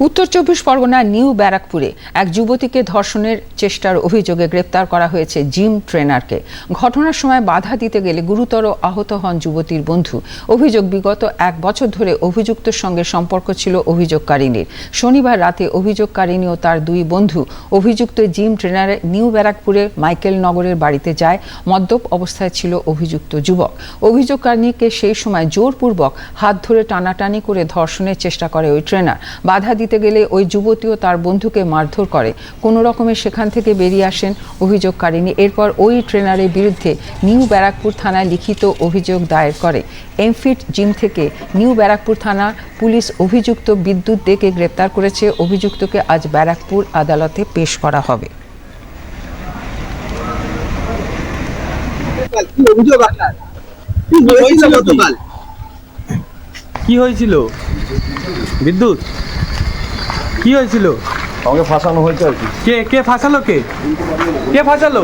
উত্তর চব্বিশ পরগনার নিউ ব্যারাকপুরে এক যুবতীকে ধর্ষণের চেষ্টার অভিযোগে গ্রেপ্তার করা হয়েছে জিম ট্রেনারকে। ঘটনার সময় বাধা দিতে গেলে গুরুতর আহত হন যুবতীর বন্ধু। অভিযোগ, বিগত এক বছর ধরে অভিযুক্তের সঙ্গে সম্পর্ক ছিল অভিযোগকারিনীর। শনিবার রাতে অভিযোগকারিনী ও তার দুই বন্ধু অভিযুক্ত জিম ট্রেনারের নিউ ব্যারাকপুরে মাইকেল নগরের বাড়িতে যায়। মদ্যপ অবস্থায় ছিল অভিযুক্ত যুবক। অভিযোগকারিনীকে সেই সময় জোরপূর্বক হাত ধরে টানাটানি করে ধর্ষণের চেষ্টা করে ওই ট্রেনার। বাধা দিতে গেলে ওই যুবতীও তার বন্ধুকে মারধর করে। কোনো রকমে সেখান থেকে বেরিয়ে আসেন অভিযোগকারিনী এরপর ওই ট্রেনারের বিরুদ্ধে নিউ ব্যারাকপুর থানায় লিখিত অভিযোগ দায়ের করে। এমফিট জিম থেকে নিউ ব্যারাকপুর থানা পুলিশ অভিযুক্ত বিদ্যুৎ দেকে গ্রেপ্তার করেছে। অভিযুক্তকে আজ ব্যারাকপুর আদালতে পেশ করা হবে। গতকাল কি অভিযোগ আপনার? কি হয়েছিল? গতকাল? কি হয়েছিল? বিদ্যুৎ? কি হয়েছিল? আমাকে ফাঁসানো হয়েছে আর কি। কে কে ফাঁসালো কে? কে ফাঁসালো?